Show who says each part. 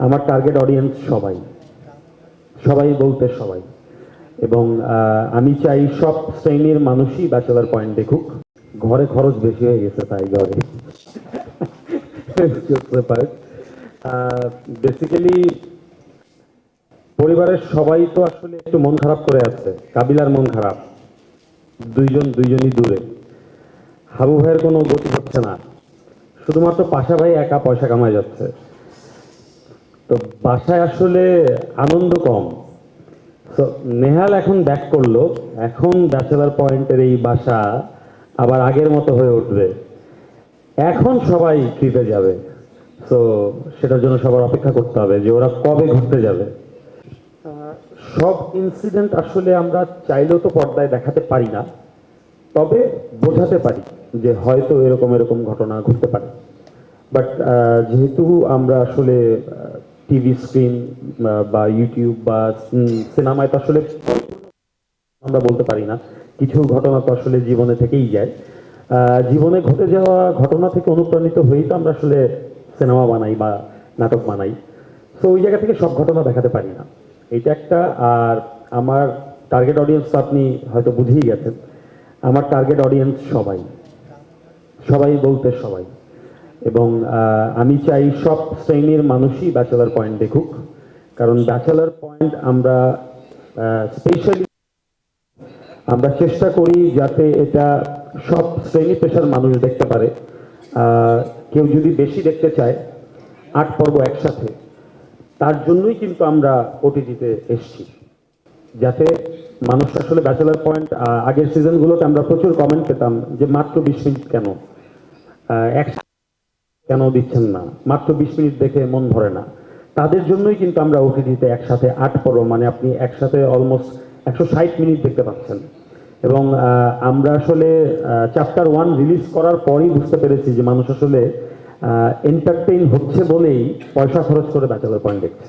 Speaker 1: আমার target audience সবাই। সবাই বলতে সবাই। এবং আমি চাই সব শ্রেণির মানুষই ব্যাচেলার পয়েন্ট দেখুক। ঘরে খরচ বেশি হয়ে গেছে তাই ঘরে। বেসিক্যালি পরিবারের সবাই তো আসলে একটু মন খারাপ করে আছে। কাবিলার মন খারাপ। দুইজন, দুইজনই দূরে। হাবু ভাইয়ের কোনো গতি হচ্ছে না। শুধুমাত্র পাশা ভাই একা পয়সা কামায় যাচ্ছে। তো বাসায় আসলে আনন্দ কম। তো নেহাল এখন ব্যাক করল। এখন ব্যাচেলার পয়েন্টের এই বাসা আবার আগের মতো হয়ে উঠবে। এখন সবাই ট্রিপে যাবে। তো সেটার জন্য সবার অপেক্ষা করতে হবে যে ওরা কবে ঘুরতে যাবে। সব ইনসিডেন্ট আসলে আমরা চাইলেও তো পর্দায় দেখাতে পারি না। তবে বোঝাতে পারি যে হয়তো এরকম এরকম ঘটনা ঘটতে পারে। বাট যেহেতু আমরা আসলে টিভি স্ক্রিন, বা ইউটিউব বা সিনেমায় তো আসলে আমরা বলতে পারি না। কিছু ঘটনা তো আসলে জীবনে থেকেই যায়। জীবনে ঘটে যাওয়া ঘটনা থেকে অনুপ্রাণিত হয়েই তো আমরা আসলে সিনেমা বানাই বা নাটক বানাই। তো ওই জায়গা থেকে সব ঘটনা দেখাতে পারি না। এটা একটা, আর আমার টার্গেট অডিয়েন্স আপনি হয়তো বুঝেই গেছেন। আমার টার্গেট অডিয়েন্স সবাই। সবাই বলতে সবাই। এবং আমি চাই সব শ্রেণির মানুষই ব্যাচেলার পয়েন্ট দেখুক। কারণ ব্যাচেলার পয়েন্ট আমরা স্পেশালি আমরা চেষ্টা করি যাতে এটা সব শ্রেণি পেশার মানুষ দেখতে পারে। কেউ যদি বেশি দেখতে চায় আট পর্ব একসাথে তার জন্যই কিন্তু আমরা ওটিটিতে এসছি। যাতে মানুষ আসলে ব্যাচেলার পয়েন্ট আগের সিজনগুলোতে আমরা প্রচুর কমেন্ট পেতাম যে মাত্র বিশ মিনিট কেন? আহ, এক কেন দিচ্ছেন না? মাত্র বিশ মিনিট দেখে মন ভরে না। তাদের জন্যই কিন্তু আমরা ওটিটিতে একসাথে আট পর্ব মানে আপনি একসাথে অলমোস্ট একশো ষাট মিনিট দেখতে পাচ্ছেন। এবং আমরা আসলে চ্যাপ্টার ওয়ান রিলিজ করার পরই বুঝতে পেরেছি যে মানুষ আসলে এন্টারটেইন হচ্ছে বলেই পয়সা খরচ করে ব্যাচেলার পয়েন্ট দেখছে।